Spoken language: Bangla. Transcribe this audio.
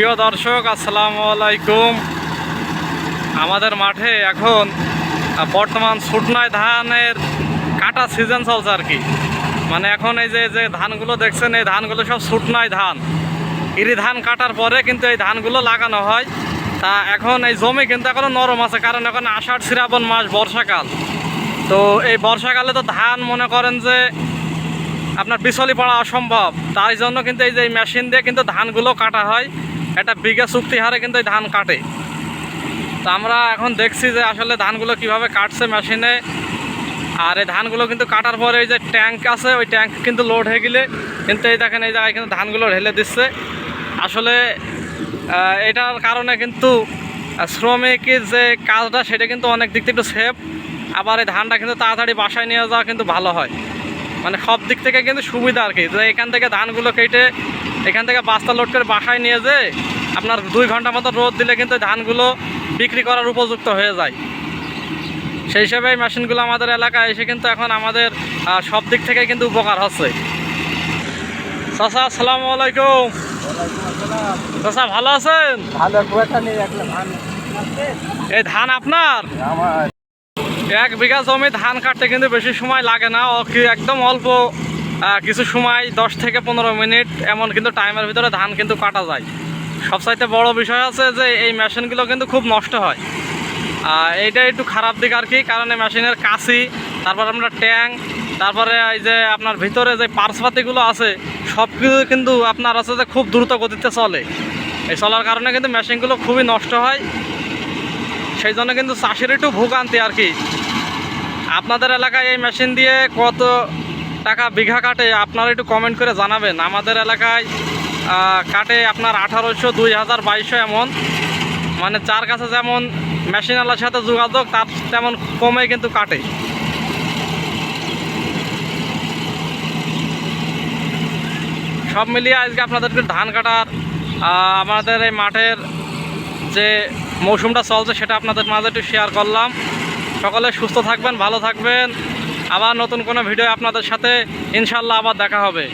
প্রিয় দর্শক, আসসালামু আলাইকুম। আমাদের মাঠে এখন বর্তমান শুটনায় ধানের কাটা সিজন চলছে আর কি। মানে এখন এই যে যে ধানগুলো দেখছেন, এই ধানগুলো সব শুটনায় ধান। ইরি ধান কাটার পরে কিন্তু এই ধানগুলো লাগানো হয়। তা এখন এই জমি কিন্তু এখনও নরম আছে, কারণ এখন আষাঢ়, শ্রাবণ মাস, বর্ষাকাল। তো এই বর্ষাকালে তো ধান মনে করেন যে আপনার বিচলি পড়া অসম্ভব। তাই জন্য কিন্তু এই যে মেশিন দিয়ে কিন্তু ধানগুলো কাটা হয়। একটা বিঘা চুক্তি হারে কিন্তু ধান কাটে। তো আমরা এখন দেখছি যে আসলে ধানগুলো কীভাবে কাটছে মেশিনে। আর এই ধানগুলো কিন্তু কাটার পরে এই যে ট্যাঙ্ক আছে, ওই ট্যাঙ্ক কিন্তু লোড হয়ে গেলে কিন্তু এই দেখেন এই জায়গায় কিন্তু ধানগুলো ঢেলে দিচ্ছে। আসলে এটার কারণে কিন্তু শ্রমিকের যে কাজটা সেটা কিন্তু অনেক দিক থেকে একটু সেফ আবার এই ধানটা কিন্তু তাড়াতাড়ি বাসায় নিয়ে যাওয়া কিন্তু ভালো হয়। মানে সব দিক থেকে কিন্তু সুবিধা আর কি। যে এখান থেকে ধানগুলো কেটে এখান থেকে বাস্তা লোড করে বাসায় নিয়ে যে আপনার দুই ঘণ্টা মতো রোদ দিলে কিন্তু ধানগুলো বিক্রি করার উপযুক্ত হয়ে যায়। সেই হিসাবে মেশিনগুলো আমাদের এলাকায় এসে কিন্তু এখন আমাদের সব দিক থেকে কিন্তু উপকার হচ্ছে। চাচা আসসালামু আলাইকুম। চাচা ভালো আছেন? ভালো এই ধান আপনার? এক বিঘা জমি ধান কাটতে কিন্তু বেশি সময় লাগে না। একদম অল্প কিছু সময়, দশ থেকে পনেরো মিনিট, এমন কিন্তু টাইমের ভিতরে ধান কিন্তু কাটা যায়। সবচাইতে বড় বিষয় আছে যে, এই মেশিনগুলো কিন্তু খুব নষ্ট হয়। এইটা একটু খারাপ দিক আর কি, কারণ এই মেশিনের কাশি, তারপর আপনার ট্যাং, তারপরে এই যে আপনার ভিতরে যে পার্সপাতিগুলো আছে সব কিছু কিন্তু আপনার আছে যে খুব দ্রুত গতিতে চলে। এই চলার কারণে কিন্তু মেশিনগুলো খুবই নষ্ট হয়। সেই জন্য কিন্তু চাষির একটু ভোগান্তি আর কি। আপনাদের এলাকায় এই মেশিন দিয়ে কত টাকা বিঘা কাটে আপনারা একটু কমেন্ট করে জানাবেন। আমাদের এলাকায় কাটে আপনার আঠারোশো, দুই হাজার, বাইশশো এমন। মানে চার কাছে যেমন মেশিনওয়ালার সাথে যোগাযোগ, তার তেমন কমে কিন্তু কাটে। সব মিলিয়ে আজকে আপনাদেরকে ধান কাটার আমাদের এই মাঠের যে মৌসুমটা চলছে সেটা আপনাদের মাঝে একটু শেয়ার করলাম। সকলে সুস্থ থাকবেন, ভালো থাকবেন। আবার নতুন কোনো ভিডিও আপনাদের সাথে ইনশাল্লাহ আবার দেখা হবে।